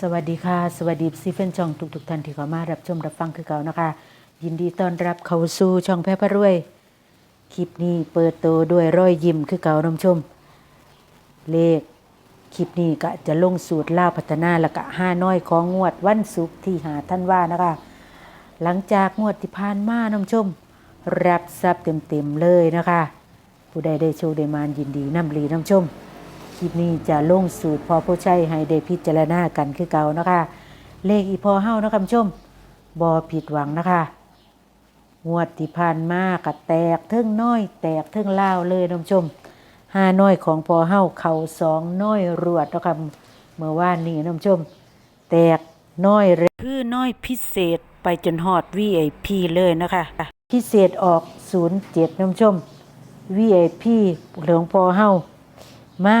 สวัสดีค่ะ สวัสดีซีเฟนช่องทุกๆท่านที่เข้ามารับชมรับฟังคือเก่านะคะ ยินดีต้อนรับเข้าสู่ช่องแพร่พระรวย คลิปนี้เปิดตัวด้วยรอยยิ้มคือเก่าน้ำชม เลขคลิปนี้ก็จะลงสูตรล่าพัฒนาแล้วก็ห้าน้อยของงวดวันศุกร์ที่หาท่านว่านะคะ หลังจากงวดที่ผ่านมาน้ำชม รับทรัพย์เต็มๆเลยนะคะ ผู้ใดได้โชคได้มานยินดีน้ำรีน้ำชม ลิปนี้จะลงสูตรพอผู้ใช้ให้ได้พิจารณากันคือเก่านะคะ เลขอีพอเฮ้านะคะคุณผู้ชมบอผิดหวังนะคะงวดที่ผ่านมากะแตกเทิงน้อย แตกเทิงเล่าวเลยน้องชมห้าน้อยของพอเฮ้าเข่าสองน้อยรวดนะคะเมื่อว่านนี้น้องชม แตกน้อยเลยคือน้อยพิเศษไปจนฮอด VIP เลยนะคะ พิเศษออก 07น้องชม VIP หลวงพอเฮ้ามา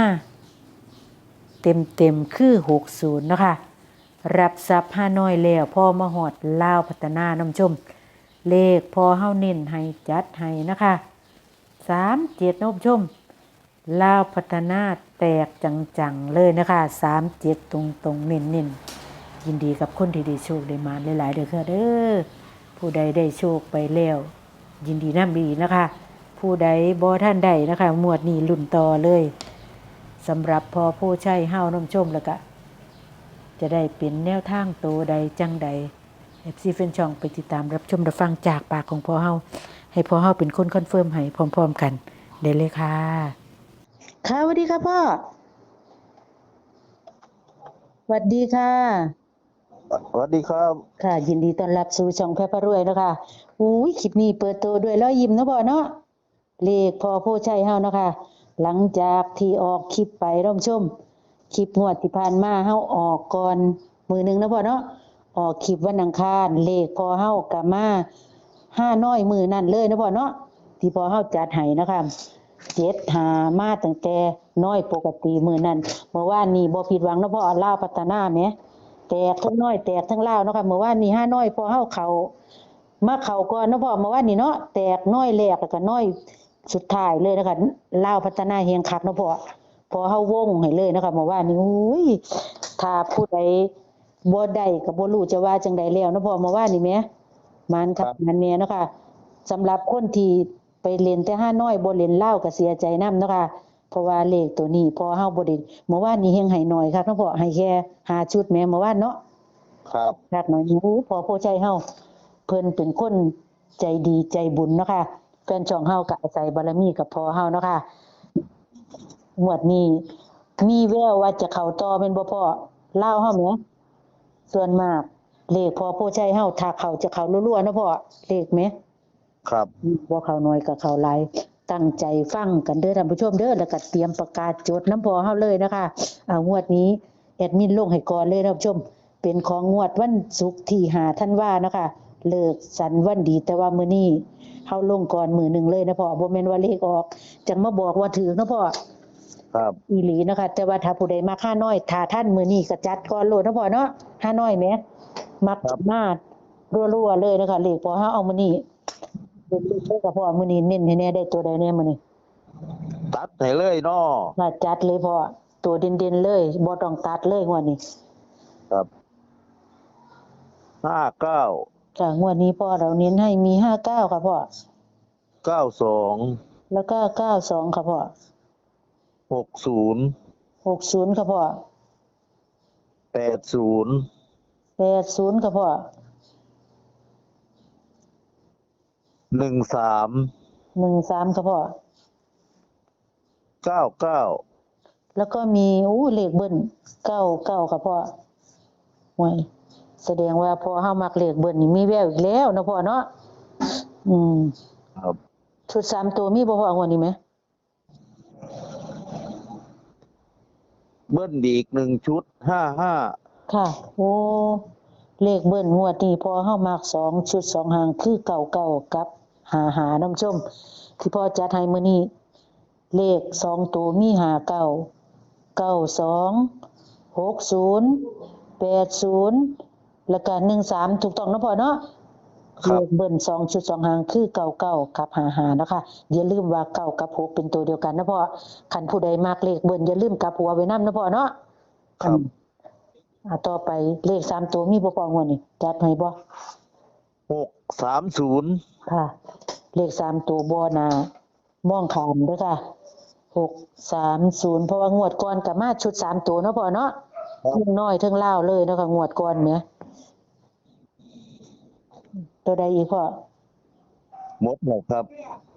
เต็มเต็มๆคือ60นะคะรับทรัพย์ห้าน้อยแล้วพ่อมาหอดล่าวพัฒนาน้ำชม เลขพอเฮาเน้นให้จัดให้นะคะสามเจ็ดน้ำชมล่าวพัฒนาแตกจังๆเลยนะคะสามเจ็ดตรงๆเน้นๆยินดีกับคนที่ได้โชคได้มาหลายๆเด้อค่ะเด้อผู้ใดได้โชคไปแล้วยินดีน้ำดีนะคะ ผู้ใดบ่ท่านใดนะคะหมวดนี้ลุ่นต่อเลย สำหรับพอผู้ใช้ห้าวน้ำชมแล้วก็จะได้เป็นแนวทางโตใดจังใดเอฟซีเฟนช่องไปติดตามรับชมรับฟังจากปากของพอเฮาให้พอเฮาเป็นคนคอนเฟิร์มให้พร้อม ๆ กันได้เลยค่ะ ค่ะสวัสดีค่ะพ่อสวัสดีค่ะ สวัสดีครับ ค่ะ ยินดีต้อนรับสู่ช่องแพร่พระรวยนะคะอุ้ยคลิปนี้เปิดตัวด้วยรอยยิ้มเนาะพ่อเนาะเลขพอผู้ใช้เฮาเนาะคะ หลังจากที่ออกคลิปไปร่มชมคลิปงวดที่ผ่านมาเฮาออกก่อนมือหนึ่งนะพ่อเนาะออกคลิปวันอังคารเลขพอเฮากะมาห้าน้อยมือนั่นเลยนะพ่อเนาะที่พอเฮาจัดให้นะคะเจ็ดหามาตั้งแต่น้อยปกติมือนั่นเมื่อวานนี้บ่ผิดหวังเนาะพ่อลาพัฒนาแหมแตกทั้งน้อยแตกทั้งลานะคะเมื่อวานนี้ห้าน้อยพอเฮาเขามาเข้าก่อนเนาะพ่อเมื่อวานนี้เนาะแตกน้อยแรกแล้วก็น้อย สุดท้ายเลยนะคะลาวพัฒนาเฮียงคักเนาะพ่อพอเฮาวงให้เลยนะคะเมื่อวานนี้อุ้ยถ้าผู้ใดบ่ได้ก็บ่รู้จะว่าจังใดแล้วเนาะพ่อเมื่อวานนี้แหมมันคักมันแน่เนาะค่ะสำหรับคนที่ไปเล่นแต่ห้าน้อยบ่เล่นลาวก็เสียใจนํเนาะค่ะเพราะว่าเลขตัวนี้พอเฮาบ่ได้เมื่อวานนี้เฮงให้น้อยครับเนาะพ่อให้แค่ห้าชุดแหมเมื่อวานเนาะครับรักหน่อยหูพอโพใจเฮาเพิ่นเป็นคนใจดีใจบุญเนาะค่ะ แฟนช่องเฮาก็อาศัยบารมีกับพอเฮาเนาะค่ะงวดนี้มีแววว่าจะเข้าต่อเป็นบ่พอเล่าวเฮาแหมส่วนมาก เลขพอโพใจเฮาถ้าเข้าจะเข้ารัวๆเนาะพ่อเลขแหมครับบ่เข้าน้อยก็เข้าหลายตั้งใจฟังกันเด้อท่านผู้ชมเด้อแล้วก็เตรียมประกาศจดน้ำพอเฮาเลยนะคะอ่างวดนี้แอดมินลงให้ก่อนเลยท่านผู้ชม เป็นของงวดวันศุกร์ที่หาท่านว่านะคะเลิกสันวันดีแต่ว่ามื้อนี้ เฮาลงก่อนมื้อหนึงเลยนะพ่อบ่แม่นว่าเลขออกจังมาบอกว่าถือนะพ่อครับอีหลีนะคะแต่ว่าถ้าผู้ใดมาค่าน้อยถ้าท่านมื้อนี้ก็จัดก่อนโลดนะพ่อเนาะห้าน้อยแหมมักมารัวๆเลยนะคะเลขพอเฮาเอามื้อนี้เด็กๆเลยกับพ่อมื้อนี้เน้นให้แน่ได้ตัวใดแน่มื้อนี้ตัดให้เลยเนาะมาจัดเลยพ่อตัวเด่นๆเลยบ่ต้องตัดเลยงวดนี้ ครับห้าเก้า จ้ะงวดนี้พ่อเราเน้นให้มี59ค่ะพ่อเก้าสองแล้วก็92ค่ะพ่อหกศูนย์60ค่ะพ่อแปดศูนย์80ค่ะพ่อหนึ่งสาม13ค่ะพ่อเก้าเก้าแล้วก็มีอู้เลขเบิ้ล99ค่ะพ่อห่วย แสดงว่าพอเฮามักเลขเบิ้ลนี่มีแววอีกแล้วเนาะพ่อเนาะอืมครับชุดสามตัวมีบ่พ่องวดนี้ไหมเบิ้ลอีกหนึ่งชุดห้าห้าค่ะ โอ้เลขเบิ้ลงวดนี้พอเฮามักสองชุดสองหางคือเก่าเก่ากับหาหาน้ำชม ที่พ่อจัดให้มื้อนี้เลขสองตัวมีหาเก้าเก้าสองหกศูนย์แปดศูนย์ แล้วก็หนึ่งสามถูกต้องเนาะพ่อเนาะครัเลบ ขเบิ้ลสองชุดสองหางคือเก่าเก่ากับหาหานะคะอย่าลืมว่าเก่ากับหกเป็นตัวเดียวกันนะพ่อคันผู้ใดมากเลขเบิ้ลอย่าลืมกลับหัวไว้นำนะพ่อเนาะครับอ่าต่อไปเลขสามตัวมีบ่พองวดนี่จัดให้บ่หกสามศูนย์ค่ะ เลขสามตัวบ่หนามองขามเด้อค่ะหกสามศูนย์เพราะว่างวดก่อนก็มาชุดสามตัวเนาะพ่อเนาะครับ เทั้งน้อยเทั้งเล่าวเลยเนาะค่ะงวดก่อนเนี่ย ตัวใดอีกพ่อหมดแล้วครับ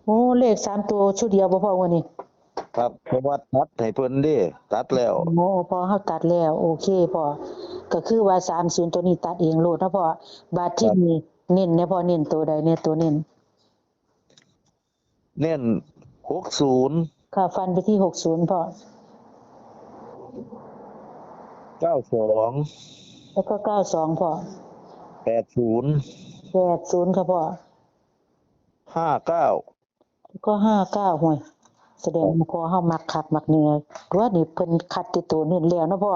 โอ้เลขสามตัวชุดเดียวบ่พองวดนี้ ครับเพราะว่าตัดให้เพิ่นเด้ตัดแล้ว โอ้พอเฮาตัดแล้ว โอเคพ่อก็คือว่า30ตัวนี้ตัดเองโลดเนาะพ่อบาดที่นี่เน้นเนี่ยพ่อเน้นตัวใดเนี่ยตัวเน้นเน้นหกศูนย์ค่ะฟันไปที่60พ่อเก้าสองแล้วก็92พ่อแปดศูนย์ 80ค่ะพ่อห้าเก้าแล้วก็59ห่วยแสดงว่าพ่อเฮามักคักมักเหนื่อยว่านี่เพิ่นคัดติดตัวเน้นแล้วเนาะพ่อ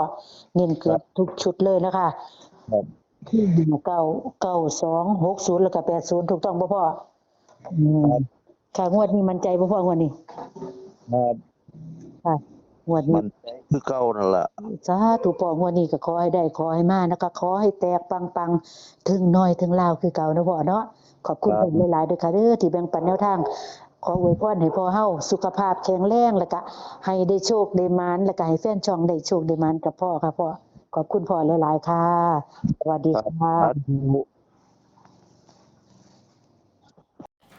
เน้นเกือบทุกชุดเลยนะคะครับที่เก้าเก้าสองหกศูนย์แล้วก็แปดศูนย์ถูกต้องบ่พ่ออืมค่ะงวดนี้มั่นใจบ่พ่องวดนี้ครับค่ะงวดนี้มันใจ คือเก่านั่นล่ะสาธุพ่องวดนี้ก็ขอให้ได้ขอให้มานะคะขอให้แตกปังๆถึงน้อยถึงลาวคือเก่านะพ่อเนาะขอบคุณครับเพิ่นหลายๆเด้อค่ะเด้อที่แบ่งปันแนวทางขออวยพรให้พ่อเฮาสุขภาพแข็งแรงแล้วก็ให้ได้โชคได้หมานแล้วก็ให้แฟนช่องได้โชคได้หมานกับพ่อค่ะพ่อขอบคุณพ่อหลายๆค่ะสวัสดีค่ะสาธุ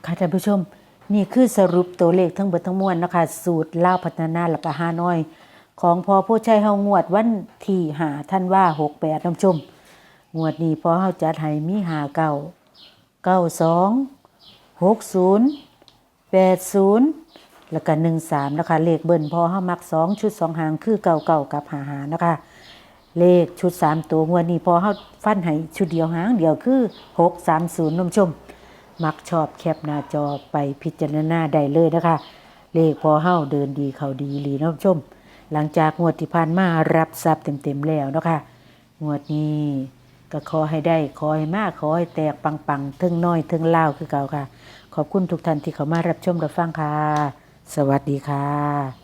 ค่ะท่านผู้ชม นี่คือสรุปตัวเลขทั้งเบิดทั้งมวลนะคะ สูตรล่าวพัฒนาและก็ฮานอย ของพอผู้ใช้เฮางวดวันที่หาท่านว่าหกแปดนผู้ชม งวดนี้พอเฮาจัดให้มีหาเก้าเก้าสองหกศูนย์แปดศูนย์แล้วก็หนึ่งสามนะคะ เลขเบิ้ลพอเฮามักสองชุดสองหางคือเก่าเก่ากับหาหานะคะ เลขชุดสามตัวงวดนี้พอเฮาฟันให้ชุดเดียวหางเดียวคือหกสามศูนย์นผู้ชม มักชอบแคปหน้าจอไปพิจารณาได้เลยนะคะ เลขพอเฮ้าเดินดีเขาดีหลีน้องชม หลังจากงวดที่ผ่านมารับทรัพย์เต็มๆแล้วนะคะงวดนี้ก็ขอให้ได้ขอให้มากขอให้แตกปังๆทึ่งน้อยทึ่งเล่าคือเก่าค่ะ ขอบคุณทุกท่านที่เข้ามารับชมรับฟังค่ะ สวัสดีค่ะ